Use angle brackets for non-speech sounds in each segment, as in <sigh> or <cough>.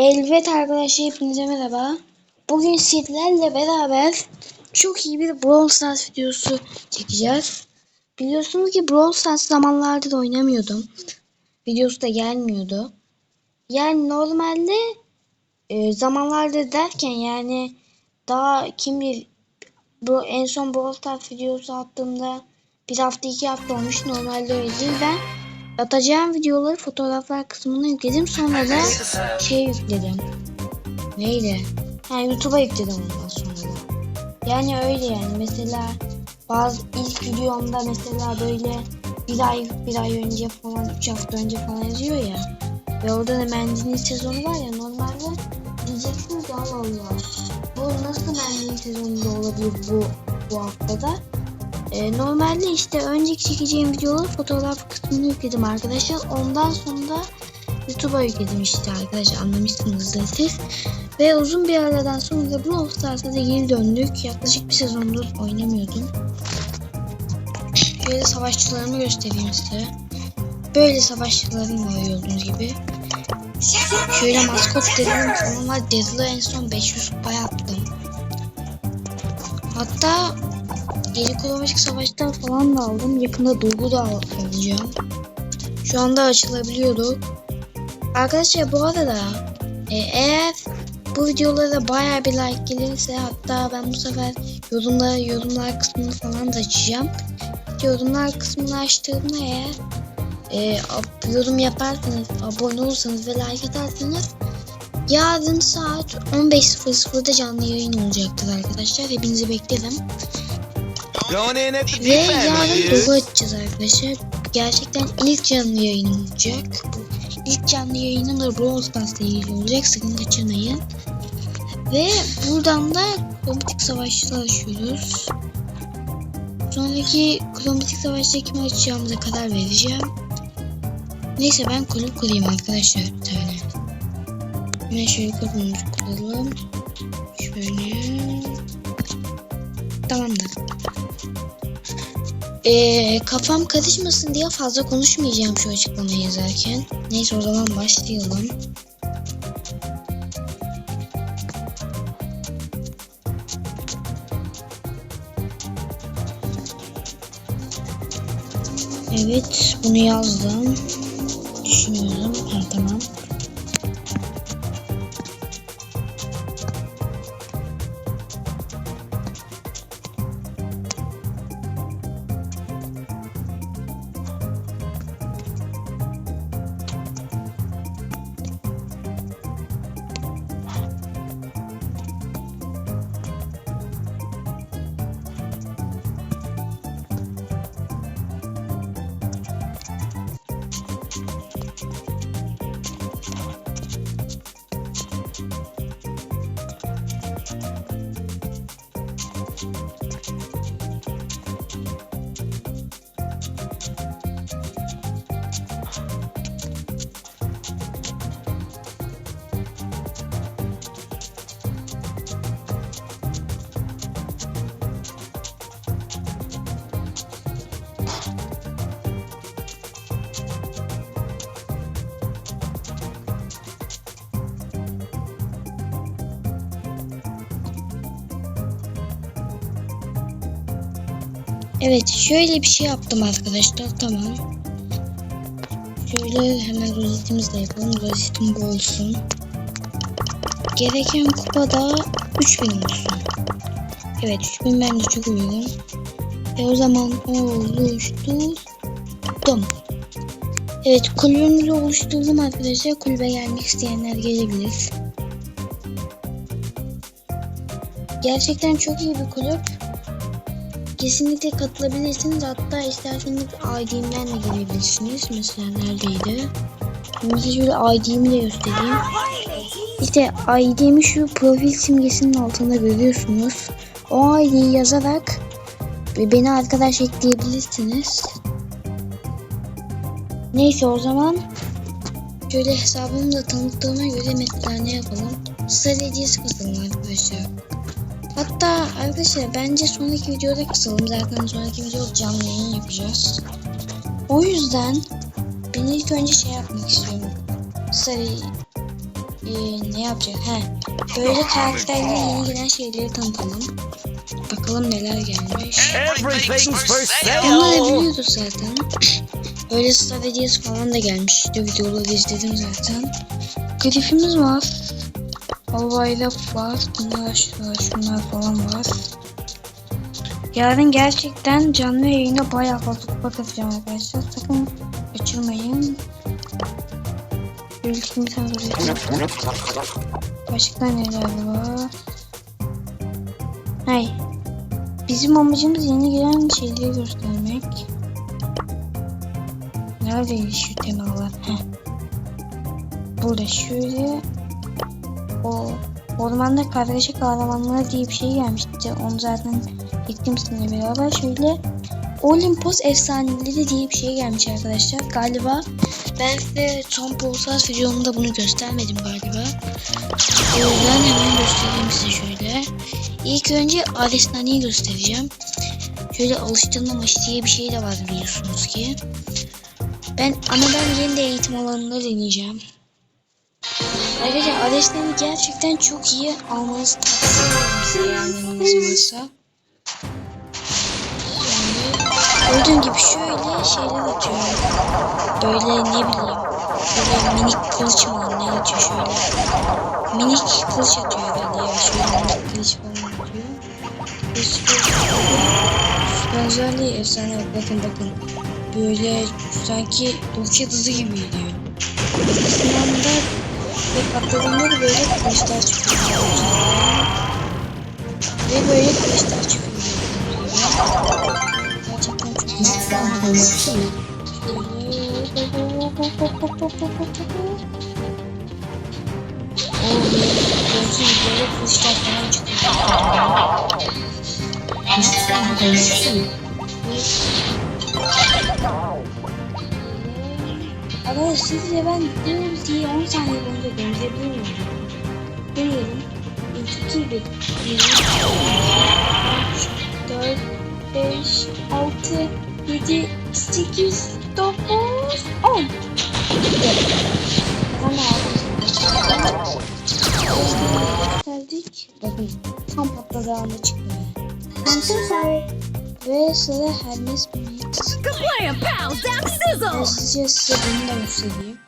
Evet arkadaşlar hepinize merhaba. Bugün sizlerle beraber çok iyi bir Brawl Stars videosu çekeceğiz. Biliyorsunuz ki Brawl Stars zamanlarda da oynamıyordum. Videosu da gelmiyordu. Yani normalde e, zamanlarda derken yani daha kim bilir bu en son Brawl Stars videosu attığımda bir hafta iki hafta olmuş. Normalde öyle değil. Ben atacağım videoları fotoğraflar kısmına yükledim. Sonra da şey yükledim. Neydi? Ha YouTube'a yükledim ondan sonra da. Yani öyle yani. Mesela bazı ilk videomda mesela böyle bir ay bir ay önce falan üç hafta önce falan yazıyor ya. Ve orada da mendilin sezonu var ya normalde diyeceksiniz Allah Allah. Bu nasıl mendilin sezonunda olabilir bu bu haftada? Ee, normalde işte önceki çekeceğim videoları fotoğraf kısmını yükledim arkadaşlar. Ondan sonra YouTube'a yükledim işte arkadaşlar anlamışsınızdır siz. Ve uzun bir aradan sonra Brawl Stars'a da geri döndük. Yaklaşık bir sezondur oynamıyordum. Şöyle savaşçılarımı göstereyim size. Böyle savaşçılarım var gördüğünüz gibi. Şöyle maskot dedim var. Dazzle'ı en son 500 kupa yaptım. Hatta Geri kromatik savaştan falan da aldım. Yakında Doğu da al- alacağım. Şu anda açılabiliyordu. Arkadaşlar bu arada e, eğer bu videolara baya bir like gelirse hatta ben bu sefer yorumlar, yorumlar kısmını falan da açacağım. Yorumlar kısmını açtığımda eğer e, yorum yaparsanız, abone olursanız ve like atarsanız yarın saat 15.00'da canlı yayın olacaktır arkadaşlar. Hepinizi beklerim. At the Ve yarın dudes. açacağız arkadaşlar. Gerçekten ilk canlı yayın olacak. İlk canlı yayının da Brawl Stars'la ilgili olacak. Sakın kaçırmayın. Ve buradan da kromatik savaşçılar açıyoruz. Sonraki kromatik savaşta kimi açacağımıza karar vereceğim. Neyse ben kulüp kurayım arkadaşlar bir tane. Hemen şöyle kulübümüzü kuralım. Şöyle. Tamamdır. Ee, kafam karışmasın diye fazla konuşmayacağım şu açıklamayı yazarken. Neyse o zaman başlayalım. Evet bunu yazdım. Evet şöyle bir şey yaptım arkadaşlar tamam. Şöyle hemen rozetimizi de yapalım. Rozetim bu olsun. Gereken kupa da 3000 olsun. Evet 3000 bence çok uygun. E o zaman oluşturdum. Evet kulübümüzü oluşturdum arkadaşlar. Kulübe gelmek isteyenler gelebilir. Gerçekten çok iyi bir kulüp. Kesinlikle katılabilirsiniz. Hatta isterseniz ID'mden de gelebilirsiniz. Mesela neredeydi? Şimdi şöyle ID'mi de göstereyim. İşte ID'mi şu profil simgesinin altında görüyorsunuz. O ID'yi yazarak beni arkadaş ekleyebilirsiniz. Neyse o zaman şöyle hesabımı da tanıttığına göre mesela ne yapalım? Star hediyesi kazanın arkadaşlar. Hatta arkadaşlar bence sonraki videoda kısalım. Zaten sonraki videoda canlı yayın yapacağız. O yüzden ben ilk önce şey yapmak istiyorum. Sarı Ee, ne yapacak? He. Böyle karakterle yeni gelen şeyleri tanıtalım. Bakalım neler gelmiş. Sale. biliyorduk zaten. <clears throat> Böyle Hediyesi falan da gelmiş. İşte videoları izledim zaten. Grifimiz var. Albayrak var. Bunlar şunlar, falan var. Yarın gerçekten canlı yayına bayağı fazla kupa katacağım arkadaşlar. Sakın kaçırmayın. Tane böyle- Başka neler var? Hay. Bizim amacımız yeni gelen şeyleri göstermek. Neredeydi şu temalar? Heh. Burada şöyle o ormanda kargaşa kahramanları diye bir şey gelmişti. Onu zaten gittim sizinle beraber. Şöyle Olimpos efsaneleri diye bir şey gelmiş arkadaşlar. Galiba ben size son Pulsar videomda bunu göstermedim galiba. O yüzden hemen göstereyim size şöyle. İlk önce Aresnane'yi göstereceğim. Şöyle alıştırma maçı diye bir şey de var biliyorsunuz ki. Ben ama ben yeni de eğitim alanında deneyeceğim. Arkadaşlar Aresnane gerçekten çok iyi almanızı tavsiye ederim yani elinizin varsa. Yani gördüğün gibi şöyle şeyler atıyor. Böyle ne bileyim. Böyle minik kılıç mı ne atıyor şöyle. Minik kılıç atıyor herhalde ya. Şöyle minik kılıç falan atıyor. Süper özelliği efsane bak bakın bakın. Böyle sanki roket hızı gibi gidiyor. Aslında ve patladığında da böyle kılıçlar çıkıyor. Ve böyle kılıçlar çıkıyor. Gerçekten çok iyi. Oo, böyle gördüğünüz gibi böyle kılıçlar Ama sizce ben ultiyi 10 saniye boyunca döndürebilir miyim? Deneyelim. 2, 2, 1. 1, 4, 5, 6, 7, 8, 9, 10. Bana aldım. Gösterdik. Bakın tam patladığı anda çıktı. Ve sıra Hermes Playing pals, that sizzle! Size bunu da göstereyim.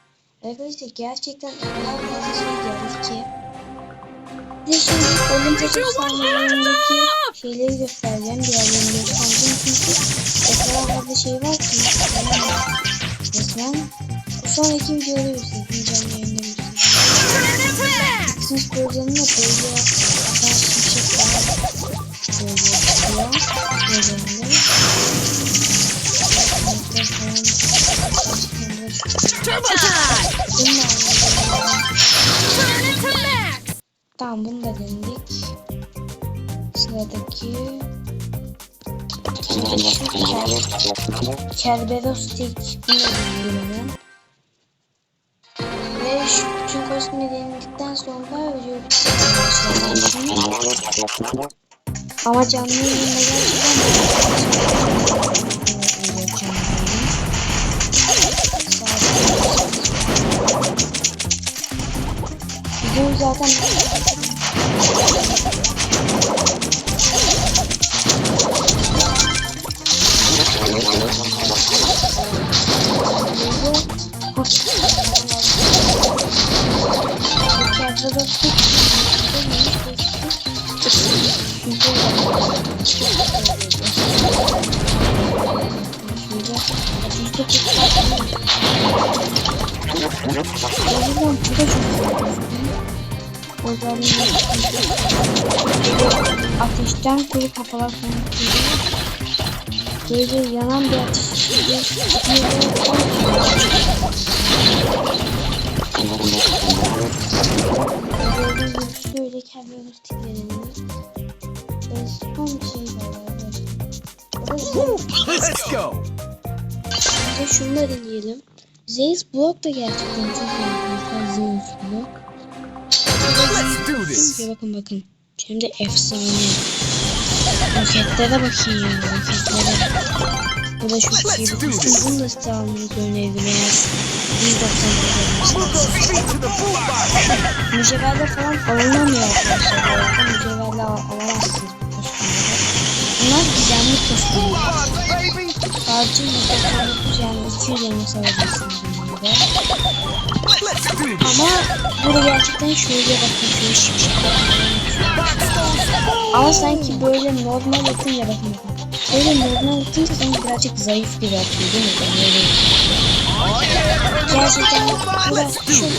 Arkadaşlar gerçekten kadar fazla şey geldi ki. Size şimdi Olimpos efsanelerindeki şeyleri göstereceğim. Diğerlerini göstereceğim çünkü o kadar fazla şey var ki. Yani resmen sonraki videoda göstereceğim. Canlı yayında göstereceğim. Bütün sporcularının da böyle akan şimşekler böyle çıkıyor. Gözlerinde. Turbo time! Turn into max! Tamam bunu da denedik. Sıradaki Kerberos Stick bunu da deneyelim. Ve şu bütün kostümü denedikten sonra video bitiriyorum arkadaşlar. Ama canlı yayında gerçekten わかんない。Ateşten kuru kafalar çıkıyor. Böyle yanan bir ateş çıkıyor. Gördüğünüz gibi şöyle kendime stiklerimiz. Ve son bir şey var Let's go. Şunu da deneyelim. Zeus Block da gerçekten çok iyi. Zeus Block. This. Bakın bakın. Hem de efsane. Roketlere bakın ya roketlere. Bu da çok iyi bir. Bunu da size almanızı öneririm eğer 190 Move lira those feet to the boombox. Mücevherler falan alınamıyor arkadaşlar. Arada mücevherler al- alamazsınız bu kostümleri. Bunlar gizemli kostümler. Harcın %99 yani 200 elmas alabilirsiniz this. Ama burada gerçekten şöyle bakın şöyle those. Ama sanki böyle normal atınca bakın bakın. Böyle normal atınca sanki birazcık zayıf gibi atıyor değil mi? Ben öyle yeah. Gerçekten Let's çok.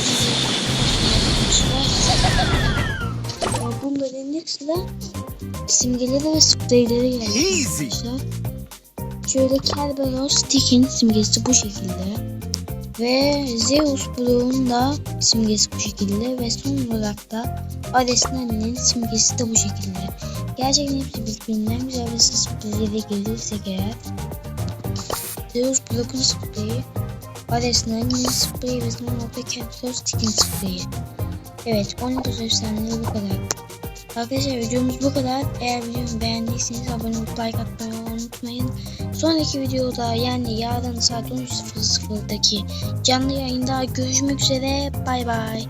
Bunların yanı sıra simgeleri ve spreyleri geldi. Şöyle Kerberos Stick'in simgesi bu şekilde. Ve Zeus Bloğ'un da simgesi bu şekilde. Ve son olarak da Ares'in simgesi de bu şekilde. Gerçekten hepsi birbirinden güzel ve spreylere gelirsek eğer Zeus Block'un spreyi Ares'in spreyi ve son olarak da Kerberos Stick'in spreyi. Evet, 19 efsaneleri bu kadar. Arkadaşlar videomuz bu kadar. Eğer videomu beğendiyseniz abone olup like atmayı. Sonraki videoda yani yarın saat 13.00'daki canlı yayında görüşmek üzere. Bay bay.